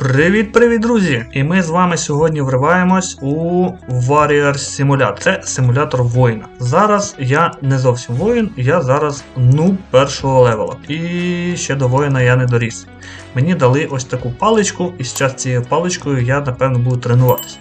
Привіт-привіт, друзі! І ми з вами сьогодні вриваємось у Warrior Simulator. Це симулятор воїна. Зараз я не зовсім воїн, я зараз нуб першого левела. І ще до воїна я не доріс. Мені дали ось таку паличку, і зараз цією паличкою я напевно буду тренуватися.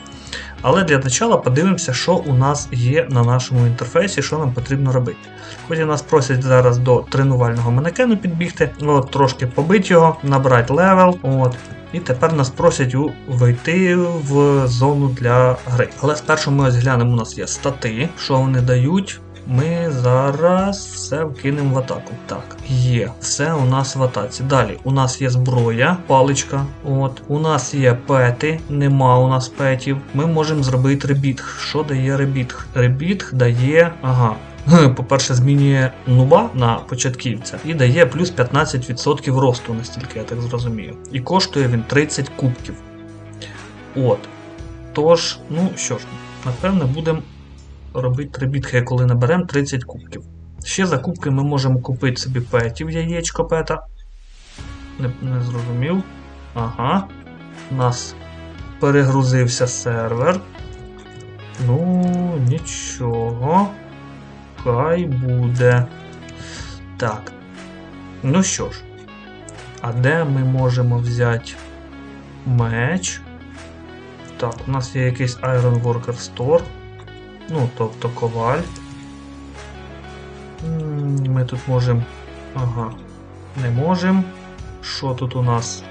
Але для початку подивимося, що у нас є на нашому інтерфейсі, що нам потрібно робити. Хоч нас просять зараз до тренувального манекену підбігти, от, трошки побити його, набрати левел. От. І тепер нас просять вийти в зону для гри. Але спершу ми ось глянемо, у нас є стати, що вони дають. Ми зараз все вкинемо в атаку. Так, є. Все у нас в атаці. Далі у нас є зброя, паличка. От. У нас є пети, нема у нас петів. Ми можемо зробити ребітг. Що дає ребітг? Ребітг дає. Ага. По-перше, змінює нуба на початківця і дає плюс 15% росту, настільки я так зрозумію. І коштує він 30 кубків. От. Тож, ну що ж, напевне, будемо робити трибітки, коли наберемо 30 кубків. Ще за кубки ми можемо купити собі петів, яєчко пета. Не, не зрозумів. Ага. У нас перегрузився сервер. Ну, нічого. Хай буде. Так. Ну що ж. А де ми можемо взяти меч? Так, у нас є якийсь Iron Worker Store. Ну, тобто коваль. Ми тут можемо. Ага. Не можемо. Що тут у нас?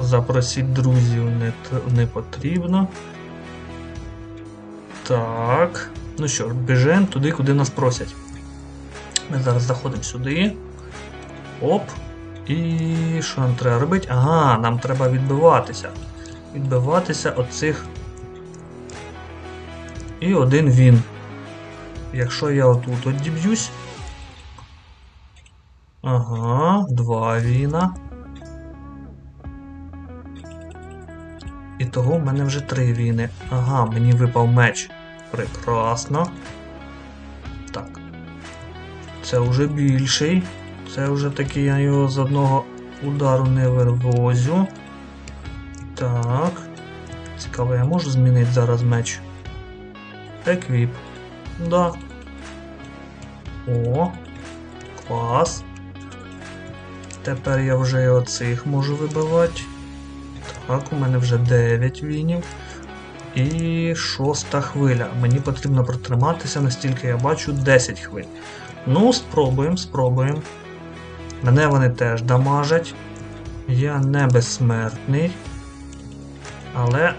Запросіть друзів не, не потрібно. Так. Ну що ж, біжимо туди, куди нас просять. Ми зараз заходимо сюди. Оп. І що нам треба робити? Ага, нам треба відбиватися. Відбиватися оцих. І один він. Якщо я отут от діб'юсь. Ага, два віна. І того в мене вже три віни. Ага, мені випав меч. Прекрасно. Так. Це вже більший. Це вже такий я його з одного удару не вивозю. Так. Цікаво, я можу змінити зараз меч. Еквіп. Да. О. Клас. Тепер я вже і оцих можу вибивати. Так, у мене вже 9 вінів. І шоста хвиля. Мені потрібно протриматися, настільки я бачу 10 хвиль. Ну, спробуємо, спробуємо. Мене вони теж дамажать. Я не безсмертний. Але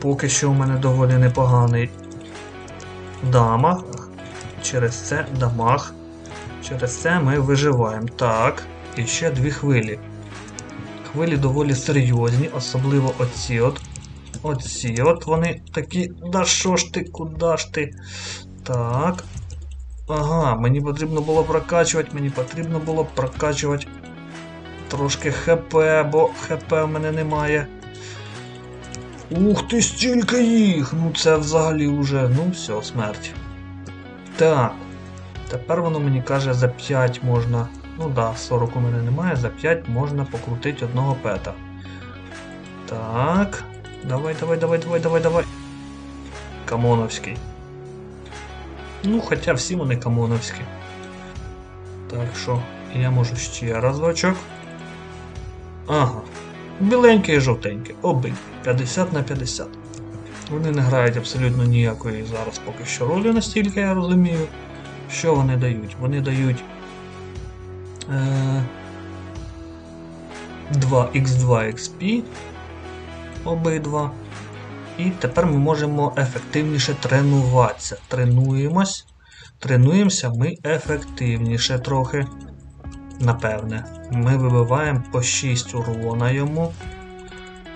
поки що у мене доволі непоганий дамаг. Через це дамаг. Через це ми виживаємо. Так, і ще дві хвилі. Хвилі доволі серйозні, особливо оці от. Оці от вони такі. Да що ж ти, куди ж ти? Так. Ага, мені потрібно було прокачувати, мені потрібно було прокачувати трошки ХП, бо ХП в мене немає. Ух ти, стільки їх! Ну це взагалі вже, ну все, смерть. Так. Тепер воно мені каже, за 5 можна. Ну да, 40 у мене немає, за 5 можна покрутити одного пета. Так. Давай, давай, давай, давай, давай, давай. Камоновський. Ну, хоча всі вони камоновські. Так що, я можу ще разочок. Ага. Біленький і жовтенький. Обидві. 50 на 50. Вони не грають абсолютно ніякої зараз поки що ролі, настільки я розумію. Що вони дають? Вони дають. Е, 2x2 XP. Обидва. І тепер ми можемо ефективніше тренуватися. Тренуємось. Тренуємося ми ефективніше трохи. Напевне. Ми вибиваємо по 6 урона йому.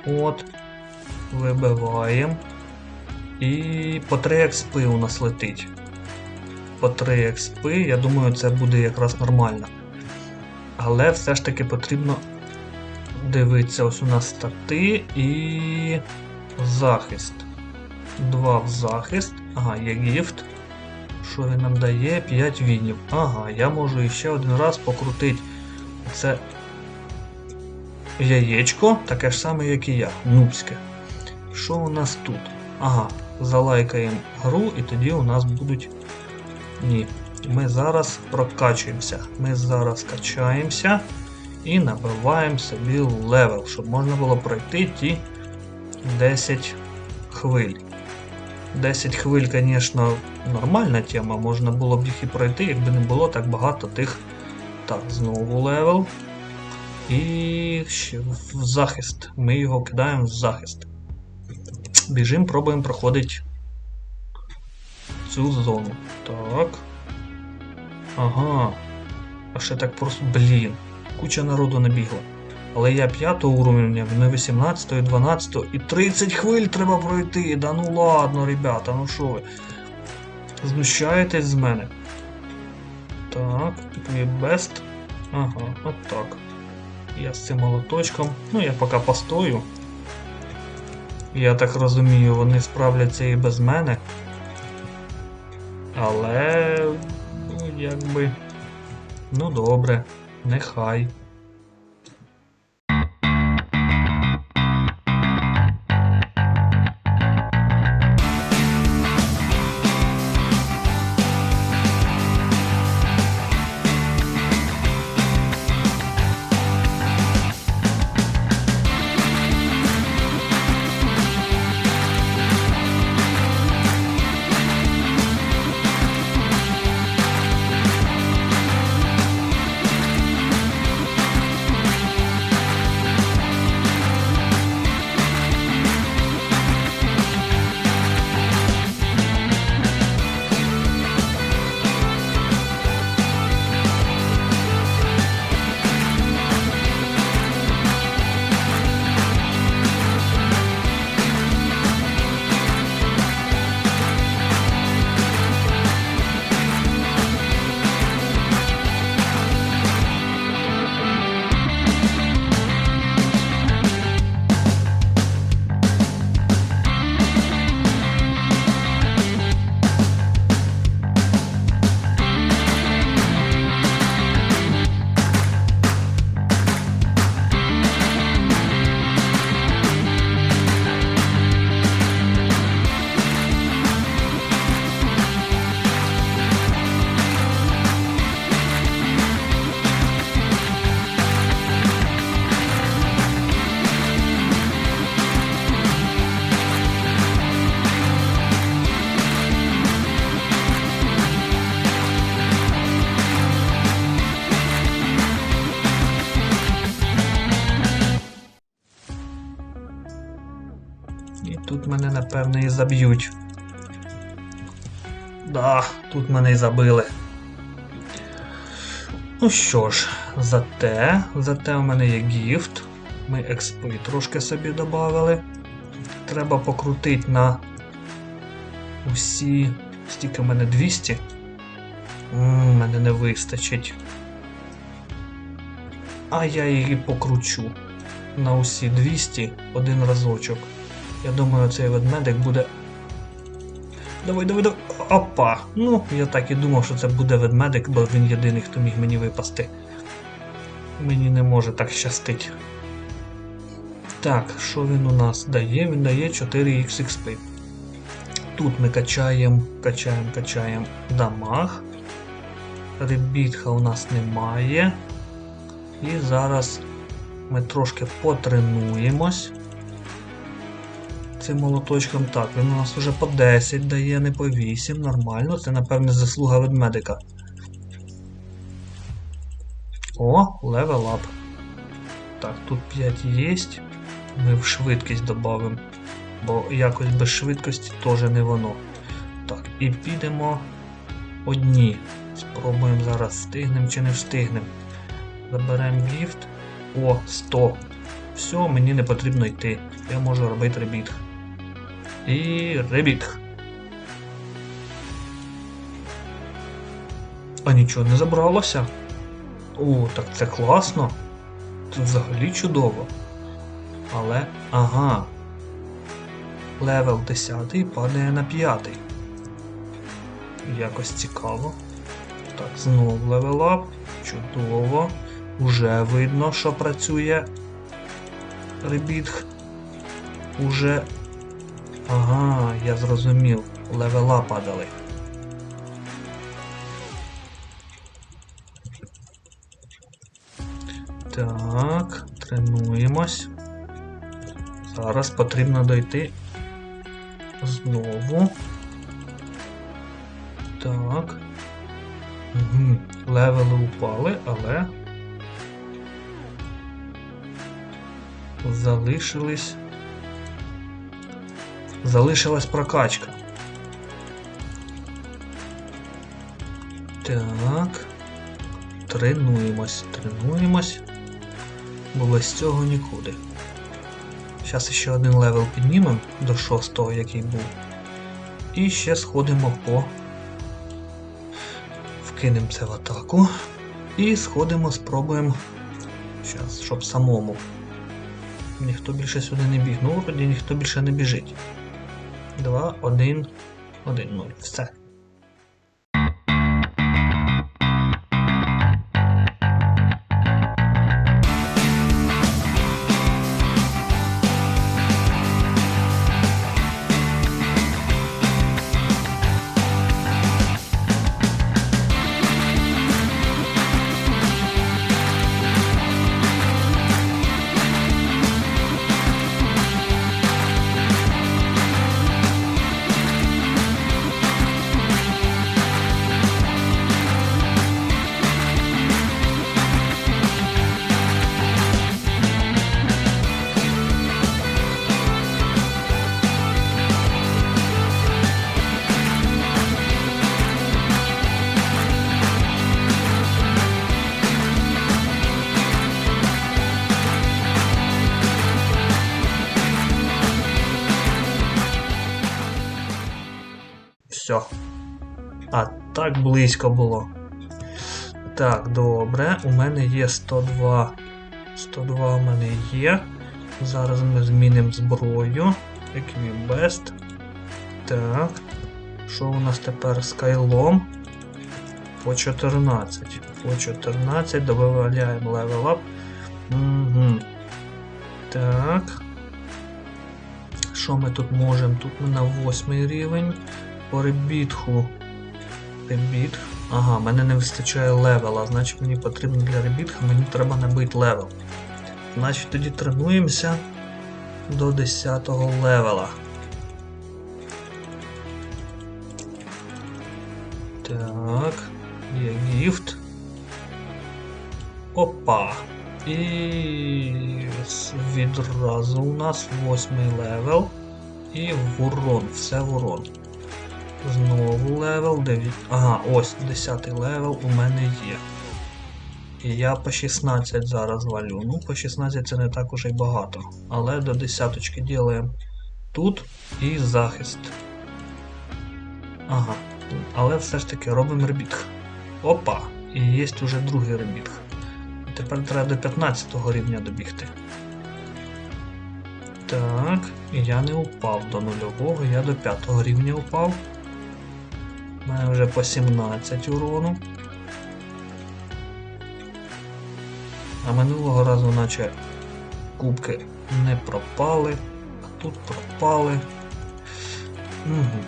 От. Вибиваємо. І по 3 експи у нас летить. По 3 експи, я думаю, це буде якраз нормально. Але все ж таки потрібно дивитися, ось у нас стати і захист. Два в захист. Ага, є гіфт. Що він нам дає? 5 вінів. Ага, я можу іще один раз покрутити. Це яєчко, таке ж саме, як і я, нубське. Що у нас тут? Ага, залайкаємо гру, і тоді у нас будуть. Ні. Ми зараз прокачуємося. Ми зараз качаємося і набиваємо собі левел, щоб можна було пройти ті 10 хвиль. 10 хвиль, звісно, нормальна тема, можна було б їх і пройти, якби не було так багато тих. Так, знову левел. І в захист. Ми його кидаємо в захист. Біжимо, пробуємо проходити цю зону. Так. Ага. А ще так просто. Блін. Куча народу набігла. Але я 5 уровня, він 18, 12 і 30 хвиль треба пройти. Да ну ладно, ребята, ну що ви? Знущаєтесь з мене. Так, best. Ага, от так. Я з цим молоточком. Ну, я поки постою. Я так розумію, вони справляться і без мене. Але. Ну, якби. Ну добре, нехай. І тут мене, напевне, і заб'ють. Да, тут мене і забили. Ну що ж, зате, зате у мене є гіфт. Ми експи трошки собі додали. Треба покрутити на усі. Стільки в мене 200. М, мене не вистачить. А я її покручу на усі 200 один разочок. Я думаю, цей ведмедик буде. Давай, давай, давай. Опа! Ну, я так і думав, що це буде ведмедик, бо він єдиний, хто міг мені випасти. Мені не може так щастить. Так, що він у нас дає? Він дає 4 XXP. Тут ми качаємо, качаємо, качаємо дамаг. Ребітха у нас немає. І зараз ми трошки потренуємось цим молоточком. Так, він у нас вже по 10 дає, не по 8, нормально. Це, напевне, заслуга ведмедика. О, левел ап. Так, тут 5 є. Ми в швидкість додамо. Бо якось без швидкості теж не воно. Так, і підемо одні. Спробуємо зараз встигнемо чи не встигнемо. Заберемо гіфт. О, 100. Все, мені не потрібно йти. Я можу робити ребіт. І ребіт. А нічого не забралося. О, так це класно. Це взагалі чудово. Але. Ага. Левел 10 падає на 5. Якось цікаво. Так, знову левелап. Чудово. Уже видно, що працює ребітг уже. Ага, я зрозумів. Левела падали. Так, тренуємось. Зараз потрібно дойти знову. Так. Угу. Левели упали, але залишились. Залишилась прокачка. Так. Тренуємось, тренуємось. Бо без цього нікуди. Зараз ще один левел піднімемо до шостого, який був. І ще сходимо по. Вкинемо це в атаку. І сходимо, спробуємо. Зараз, щоб самому. Ніхто більше сюди не біг. Ну, вроді ніхто більше не біжить. Det var Odin, Odin Molfseth. Близько було. Так, добре. У мене є 102. 102 у мене є. Зараз ми змінимо зброю. Equibest. Так. Що у нас тепер з кайлом? По 14. По 14 додаємо левел up. Угу. Так. Що ми тут можемо? Тут ми на 8 рівень. По ребітху. Ребітх. Ага, мене не вистачає левела, значить мені потрібно для ребітха, мені треба набити левел. Значить тоді тренуємося до 10 левела. Так, є гіфт. Опа. І відразу у нас восьмий левел. І в урон, все в урон. Знову левел 9. Ага, ось 10 левел у мене є. І я по 16 зараз валю. Ну, по 16 це не так уже й багато. Але до десяточки ділаємо тут і захист. Ага. Але все ж таки робимо ребітх. Опа! І є уже другий ребітх. Тепер треба до 15 рівня добігти. Так, я не упав до нульового, я до 5 рівня упав. У мене вже по 17 урону. А минулого разу наче кубки не пропали, а тут пропали. Угу.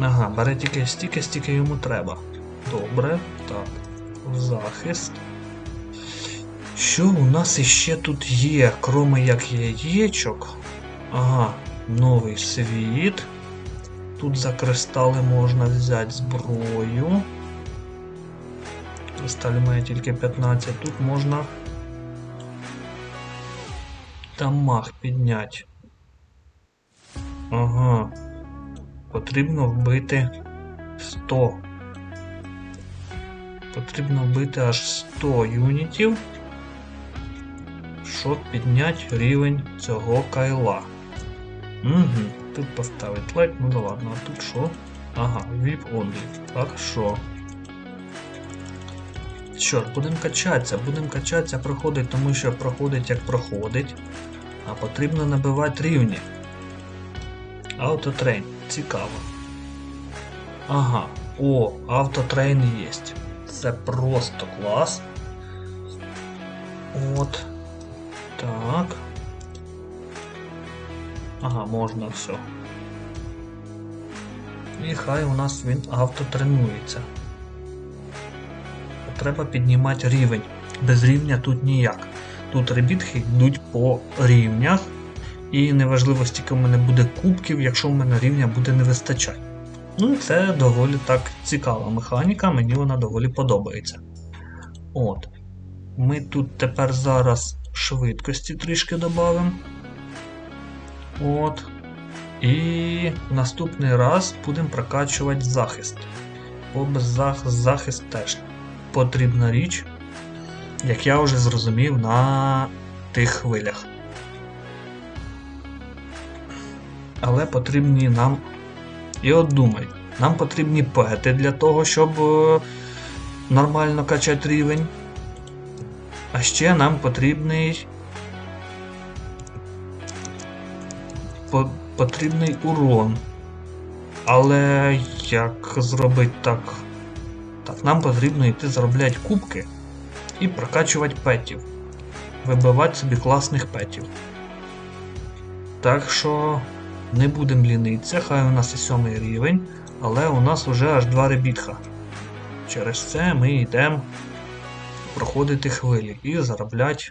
Ага, бере тільки стільки, стільки йому треба. Добре, так. Захист. Що у нас іще тут є, кроме як яєчок? Ага, новий світ. Тут за кристали можна взяти зброю. Кристаль має тільки 15. Тут можна дамаг підняти. Ага. Потрібно вбити 100. Потрібно вбити аж 100 юнітів, щоб підняти рівень цього кайла. Угу. Тут поставить лайк, ну да ладно, а тут що? Ага, VIP only. Хорошо. Що будемо качатися, будемо качатися, проходить, тому що проходить як проходить. А потрібно набивати рівні. Автотрейн. Цікаво. Ага. О, автотрейн є. Це просто клас. От. Так. Ага, можна все. І хай у нас він автотренується. Треба піднімати рівень. Без рівня тут ніяк. Тут ребітки йдуть по рівнях. І неважливо, стільки в мене буде кубків, якщо в мене рівня буде не вистачати. Ну, і це доволі так цікава механіка, мені вона доволі подобається. От. Ми тут тепер зараз швидкості трішки додамо. От. І наступний раз будемо прокачувати захист. Бо без зах... захист теж потрібна річ, як я вже зрозумів на тих хвилях. Але потрібні нам. І от думай, нам потрібні пети для того, щоб е, нормально качати рівень. А ще нам потрібний. Потрібний урон. Але як зробити так? Так, нам потрібно йти заробляти кубки і прокачувати петів. Вибивати собі класних петів. Так що не будемо лінитися, хай у нас і сьомий рівень, але у нас вже аж два ребітха. Через це ми йдемо проходити хвилі і заробляти.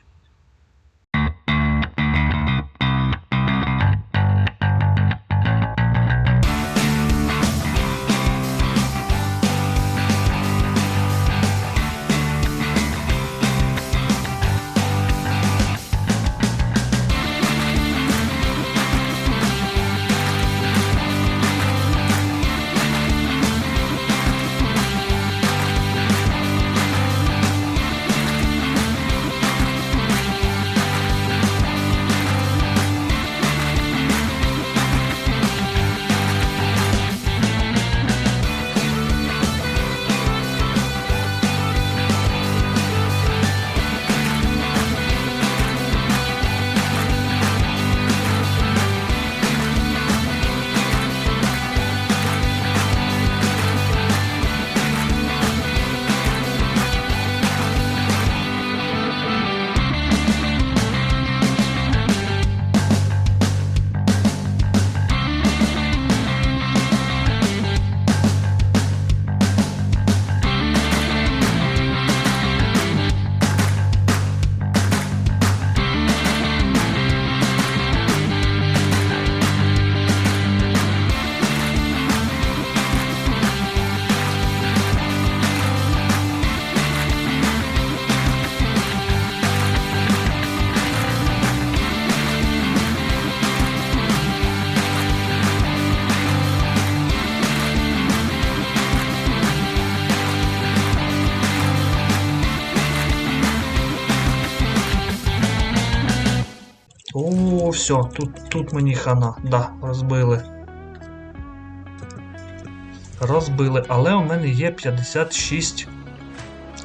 Все, тут, тут мені хана. Да, розбили. Розбили, але у мене є 56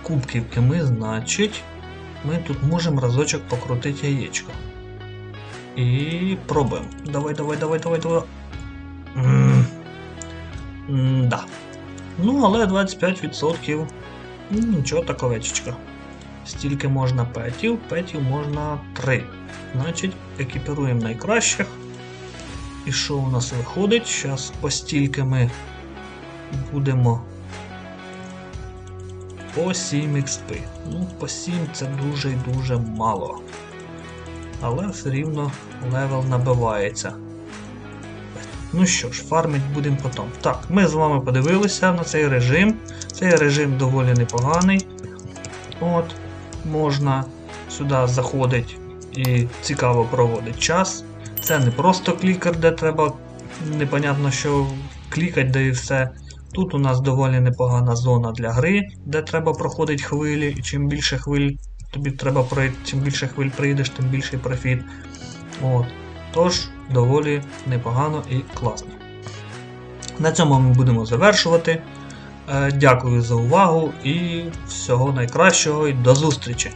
кубків, і ми, значить, ми тут можемо разочок покрутити яєчко. І пробуємо. Давай, давай, давай, давай, давай. М, Да. Ну, але 25%. м, Нічого таковечечка. Стільки можна петів, петів можна 3. Значить, екіпіруємо найкращих. І що у нас виходить? Зараз постільки ми будемо по 7 XP. Ну, по 7 це дуже і дуже мало. Але все рівно левел набивається. Ну що ж, фармить будемо потім. Так, ми з вами подивилися на цей режим. Цей режим доволі непоганий. От, можна сюди заходити і цікаво проводить час. Це не просто клікер, де треба непонятно що клікати, де і все. Тут у нас доволі непогана зона для гри, де треба проходити хвилі, і чим більше хвиль тобі треба пройти, чим більше хвиль прийдеш, тим більший профіт. От. Тож, доволі непогано і класно. На цьому ми будемо завершувати. Е, Дякую за увагу і всього найкращого і до зустрічі!